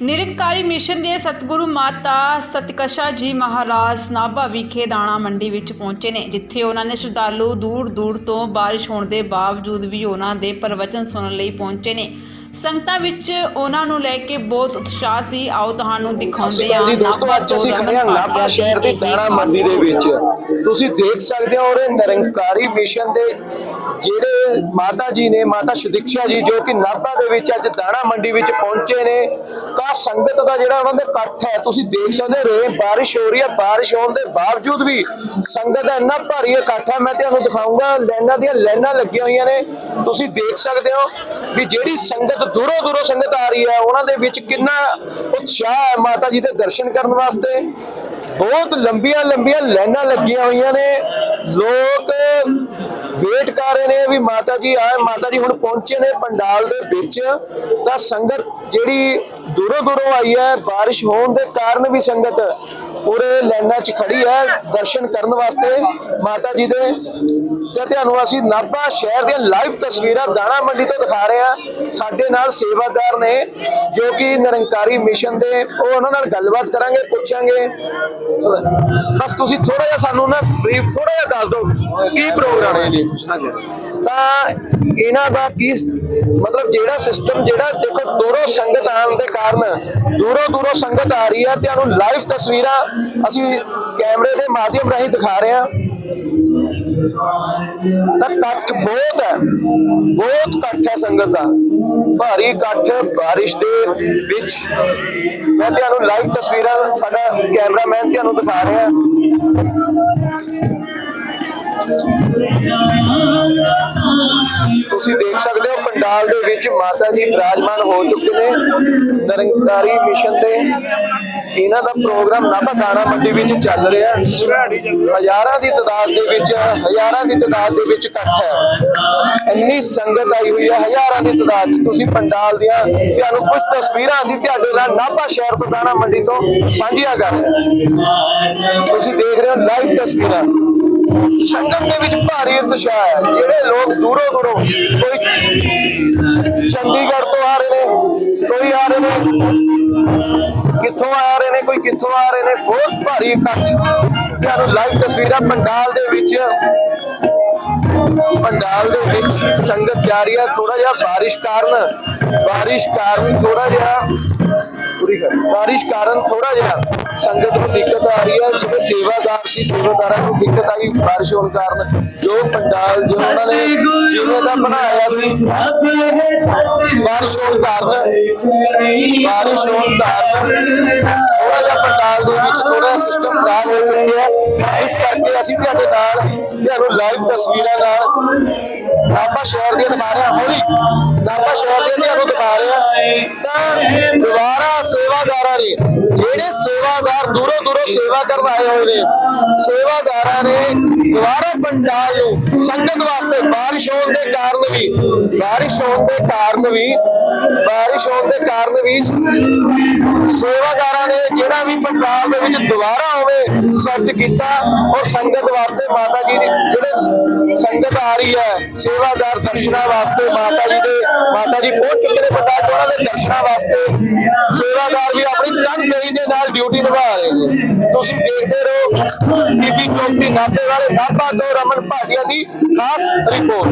Nirankari mission ਦੇ ਸਤਿਗੁਰੂ ਮਾਤਾ ਸਤਕਸ਼ਾ ਜੀ ਮਹਾਰਾਜ ਨਾਭਾ ਵਿਖੇ ਦਾਣਾ ਮੰਡੀ ਵਿੱਚ ਪਹੁੰਚੇ ਨੇ, ਜਿੱਥੇ ਉਹਨਾਂ ਨੇ ਸ਼ਰਧਾਲੂ ਦੂਰ ਦੂਰ ਤੋਂ ਬਾਰਿਸ਼ ਹੋਣ ਦੇ ਬਾਵਜੂਦ ਵੀ ਉਹਨਾਂ ਦੇ ਪ੍ਰਵਚਨ ਸੁਣਨ ਲਈ ਪਹੁੰਚੇ ਨੇ। ਸੰਗਤਾਂ ਵਿੱਚ ਉਹਨਾਂ ਨੂੰ ਲੈ ਕੇ ਬਹੁਤ ਉਤਸ਼ਾਹ ਸੀ। ਆਓ ਤੁਹਾਨੂੰ ਦਿਖਾਉਂਦੇ ਹਾਂ। ਦੋਸਤੋ ਅੱਜ ਅਸੀਂ ਖੜੇ ਹਾਂ ਨਾਭਾ ਸ਼ਹਿਰ ਦੀ ਦਾਣਾ ਮੰਡੀ ਦੇ ਵਿੱਚ। ਤੁਸੀਂ ਦੇਖ ਸਕਦੇ ਹੋ ਔਰ ਨਿਰੰਕਾਰੀ ਮਿਸ਼ਨ ਦੇ ਜਿਹੜੇ ਮਾਤਾ ਜੀ ਨੇ ਮਾਤਾ ਸ਼ੁਦਿਕਸ਼ਾ ਜੀ ਜੋ ਕਿ ਨਾਭਾ ਦੇ ਵਿੱਚ ਅੱਜ ਦਾਣਾ ਮੰਡੀ ਵਿੱਚ ਪਹੁੰਚੇ ਨੇ ਤਾਂ ਸੰਗਤ ਦਾ ਜਿਹੜਾ ਉਹਨਾਂ ਦੇ ਇਕੱਠ ਹੈ ਤੁਸੀਂ ਦੇਖ ਸਕਦੇ ਹੋ ਰੇ ਬਾਰਿਸ਼ ਹੋ ਰਹੀ ਹੈ। ਬਾਰਿਸ਼ ਹੋਣ ਦੇ ਬਾਵਜੂਦ ਵੀ ਸੰਗਤ ਦਾ ਇੰਨਾ ਭਾਰੀ ਇਕੱਠ ਹੈ ਮੈਂ ਤੁਹਾਨੂੰ ਦਿਖਾਊਂਗਾ ਲਾਈਨਾਂ ਦੀਆਂ ਲਾਈਨਾਂ ਲੱਗੀਆਂ ਹੋਈਆਂ ਨੇ। ਤੁਸੀਂ ਦੇਖ ਸਕਦੇ ਹੋ ਵੀ ਜਿਹੜੀ ਸੰਗਤ ਦੂਰੋਂ ਦੂਰੋਂ ਸੰਗਤ ਆ ਰਹੀ ਹੈ। ਉਹਨਾਂ ਦੇ ਵਿੱਚ ਕਿੰਨਾ ਉਤਸ਼ਾਹ ਹੈ ਮਾਤਾ ਜੀ ਦੇ ਦਰਸ਼ਨ ਕਰਨ ਵਾਸਤੇ। ਬਹੁਤ ਲੰਬੀਆਂ ਲੰਬੀਆਂ ਲਾਈਨਾਂ ਲੱਗੀਆਂ ਹੋਈਆਂ ਨੇ। ਲੋਕ ਵੇਟ ਕਰ ਰਹੇ ਨੇ ਵੀ ਮਾਤਾ ਜੀ ਆਏ। ਮਾਤਾ ਜੀ ਹੁਣ ਪਹੁੰਚੇ ਨੇ ਪੰਡਾਲ ਦੇ ਵਿੱਚ। ਤਾਂ ਸੰਗਤ ਜਿਹੜੀ ਦੂਰੋਂ ਦੂਰੋਂ ਆਈ ਹੈ, ਬਾਰਿਸ਼ ਹੋਣ ਦੇ ਕਾਰਨ ਵੀ ਸੰਗਤ ਪੂਰੇ ਲਾਈਨਾਂ 'ਚ ਖੜੀ ਹੈ ਦਰਸ਼ਨ ਕਰਨ ਵਾਸਤੇ। ਮਾਤਾ ਜੀ ਦੇ ਤੇ ਤੁਹਾਨੂੰ ਅਸੀਂ ਨਾਭਾ ਸ਼ਹਿਰ ਦੀਆਂ ਲਾਈਵ ਤਸਵੀਰਾਂ ਦਾਣਾ ਮੰਡੀ ਤੋਂ ਦਿਖਾ ਰਹੇ ਹਾਂ। ਸਾਡੇ ਨਾਲ ਸੇਵਾਦਾਰ ਨੇ ਜੋ ਕਿ ਨਿਰੰਕਾਰੀ ਮਿਸ਼ਨ ਦੇ ਉਹ ਉਹਨਾਂ ਨਾਲ ਗੱਲਬਾਤ ਕਰਾਂਗੇ ਪੁੱਛਾਂਗੇ। ਬਸ ਤੁਸੀਂ ਥੋੜਾ ਜਿਹਾ ਸਾਨੂੰ ਨਾ ਬਰੀਫ ਥੋੜਾ ਜਿਹਾ ਦੱਸ ਦਿਓ ਕੀ ਪ੍ਰੋਗਰਾਮ ਹੈ ਜੀ? ਹਾਂਜੀ। ਤਾਂ ਇਹਨਾਂ ਦਾ ਕੀ ਮਤਲਬ ਜਿਹੜਾ ਸਿਸਟਮ ਜਿਹੜਾ ਦੇਖੋ ਦੂਰੋਂ ਸੰਗਤ ਆਉਣ ਦੇ ਕਾਰਨ ਦੂਰੋਂ ਦੂਰੋਂ ਸੰਗਤ ਆ ਰਹੀ ਹੈ ਤੇ ਤੁਹਾਨੂੰ ਲਾਈਵ ਤਸਵੀਰਾਂ ਅਸੀਂ ਕੈਮਰੇ ਦੇ ਮਾਧਿਅਮ ਰਾਹੀਂ ਦਿਖਾ ਰਹੇ ਹਾਂ। ਤਾਂ ਇਕੱਠ ਬਹੁਤ ਹੈ, ਬਹੁਤ ਇਕੱਠ ਹੈ ਸੰਗਤ ਦਾ। ਭਾਰੀ ਇਕੱਠ ਬਾਰਿਸ਼ ਦੇ ਵਿੱਚ। ਮੈਂ ਤੁਹਾਨੂੰ ਲਾਈਵ ਤਸਵੀਰਾਂ, ਸਾਡਾ ਕੈਮਰਾਮੈਨ ਤੁਹਾਨੂੰ ਦਿਖਾ ਰਿਹਾ। ਤੁਸੀਂ ਦੇਖ ਸਕਦੇ ਹੋ ਪੰਡਾਲ ਦੇ ਵਿੱਚ ਮਾਤਾ ਜੀ ਵਿਰਾਜਮਾਨ ਹੋ ਚੁੱਕੇ ਨੇ। ਨਿਰੰਕਾਰੀ ਮਿਸ਼ਨ ਦੇ ਇਹਨਾਂ ਦਾ ਪ੍ਰੋਗਰਾਮ ਨਾਭਾ ਦਾਣਾ ਮੰਡੀ ਵਿੱਚ ਚੱਲ ਰਿਹਾ। ਹਜ਼ਾਰਾਂ ਦੀ ਤਾਦਾਦ ਦੇ ਵਿੱਚ, ਹਜ਼ਾਰਾਂ ਦੀ ਤਾਦਾਦ ਦੇ ਵਿੱਚ ਇਕੱਠ ਹੈ। ਇੰਨੀ ਸੰਗਤ ਆਈ ਹੋਈ ਹੈ, ਹਜ਼ਾਰਾਂ ਦੀ ਤਾਦਾਦ 'ਚ। ਤੁਸੀਂ ਪੰਡਾਲ ਦੀਆਂ ਤੁਹਾਨੂੰ ਕੁਝ ਤਸਵੀਰਾਂ ਅਸੀਂ ਤੁਹਾਡੇ ਨਾਲ ਨਾਭਾ ਸ਼ਹਿਰ ਤੋਂ ਦਾਣਾ ਮੰਡੀ ਤੋਂ ਸਾਂਝੀਆਂ ਕਰ ਰਹੇ ਹਾਂ। ਤੁਸੀਂ ਦੇਖ ਰਹੇ ਹੋ ਲਾਈਵ ਤਸਵੀਰਾਂ। ਸੰਗਤ ਦੇ ਵਿੱਚ ਭਾਰੀ ਉਤਸ਼ਾਹ ਹੈ। ਜਿਹੜੇ ਲੋਕ ਦੂਰੋਂ ਦੂਰੋਂ ਕੋਈ ਚੰਡੀਗੜ੍ਹ ਤੋਂ ਆ ਰਹੇ ਨੇ, ਕੋਈ ਆ ਰਹੇ ਨੇ, ਕਿੱਥੋਂ ਆ ਰਹੇ ਨੇ, ਕੋਈ ਕਿੱਥੋਂ ਆ ਰਹੇ ਨੇ, ਬਹੁਤ ਭਾਰੀ ਇਕੱਠ। ਤੁਹਾਨੂੰ ਲਾਈਵ ਤਸਵੀਰਾਂ ਪੰਡਾਲ ਦੇ ਵਿੱਚ, ਪੰਡਾਲ ਦੇ ਵਿੱਚ ਸੰਗਤ ਜਾ ਰਹੀ ਹੈ। ਥੋੜਾ ਜਿਹਾ ਬਾਰਿਸ਼ ਕਾਰਨ ਬਾਰਿਸ਼ ਕਾਰਨ ਥੋੜਾ ਜਿਹਾ ਪੂਰੀ ਕਰ। ਬਾਰਿਸ਼ ਕਾਰਨ ਥੋੜਾ ਜਿਹਾ ਸੰਗਤ ਨੂੰ ਦਿੱਕਤ ਆ ਰਹੀ ਹੈ। ਜਿਹੜੇ ਸੇਵਾਦਾਰ ਸੀ, ਸੇਵਾਦਾਰਾਂ ਨੂੰ ਦਿੱਕਤ ਆਈ ਬਾਰਿਸ਼ ਹੋਣ ਕਾਰਨ। ਜੋ ਪੰਡਾਲ, ਜੋ ਉਹਨਾਂ ਨੇ ਜਿਵੇਂ ਦਾ ਬਣਾਇਆ ਸੀ, ਬਾਰਿਸ਼ ਹੋਣ ਕਾਰਨ, ਬਾਰਿਸ਼ ਹੋਣ ਕਾਰਨ ਥੋੜਾ ਜਿਹਾ ਪੰਡਾਲ ਦੇ ਵਿੱਚ ਥੋੜਾ ਸਿਸਟਮ ਖਰਾਬ ਹੋ ਚੁੱਕਿਆ ਇਸ ਕਰਕੇ ਅਸੀਂ ਤੁਹਾਡੇ ਨਾਲ, ਤੁਹਾਨੂੰ ਲਾਈਵ ਤਸਵੀਰਾਂ ਨਾਲ ਨਾਭਾ ਸ਼ਹਿਰ ਦੀਆਂ ਦਿਖਾ ਰਹੇ ਹੋਰੀ ਨਾਭਾ ਸ਼ਹਿਰ ਦੀਆਂ ਤੁਹਾਨੂੰ ਦਿਖਾ ਰਹੇ ਤਾਂ ਦੁਬਾਰਾ ਸੇਵਾਦਾਰਾਂ ਨੇ, ਜਿਹੜੇ ਸੇਵਾਦਾਰ ਦੂਰੋਂ ਦੂਰੋਂ ਸੇਵਾ ਕਰਨ ਆਏ ਹੋਏ ਨੇ, ਸੇਵਾਦਾਰਾਂ ਨੇ ਦੁਬਾਰਾ ਪੰਡਾਲ ਨੂੰ ਸੰਗਤ ਵਾਸਤੇ ਬਾਰਿਸ਼ ਹੋਣ ਦੇ ਕਾਰਨ ਵੀ, ਬਾਰਿਸ਼ ਹੋਣ ਦੇ ਕਾਰਨ ਵੀ ਬਾਰਿਸ਼ ਹੋਣ ਦੇ ਕਾਰਨ ਵੀ ਸੇਵਾਦਾਰਾਂ ਨੇ ਜਿਹੜਾ ਵੀ ਪੰਡਾਲ ਦੇ ਵਿੱਚ ਦੁਬਾਰਾ ਹੋਵੇ ਸੱਚ ਕੀਤਾ ਔਰ ਸੰਗਤ ਵਾਸਤੇ ਮਾਤਾ ਜੀ ਦੀ ਜਿਹੜੇ ਸੰਗਤ ਆ ਰਹੀ ਹੈ, ਸੇਵਾਦਾਰ ਦਰਸ਼ਨਾਂ ਵਾਸਤੇ ਮਾਤਾ ਜੀ ਦੇ, ਮਾਤਾ ਜੀ ਪਹੁੰਚ ਚੁੱਕੇ ਨੇ ਪੰਡਾਲ ਚੋਰਾਂ ਦੇ ਦਰਸ਼ਨਾਂ ਵਾਸਤੇ ਸੇਵਾਦਾਰ ਵੀ ਆਪਣੀ ਤਨਦੇਹੀ ਦੇ ਨਾਲ ਡਿਊਟੀ ਨਿਭਾ ਰਹੇ ਨੇ। ਤੁਸੀਂ ਦੇਖਦੇ ਰਹੋ, ਬੀਬੀ ਚੌਕੀ ਨਾਭੇ ਵਾਲੇ ਨਾਭਾ ਤੋਂ ਰਮਨ ਭਾਟੀਆ ਦੀ ਖਾਸ ਰਿਪੋਰਟ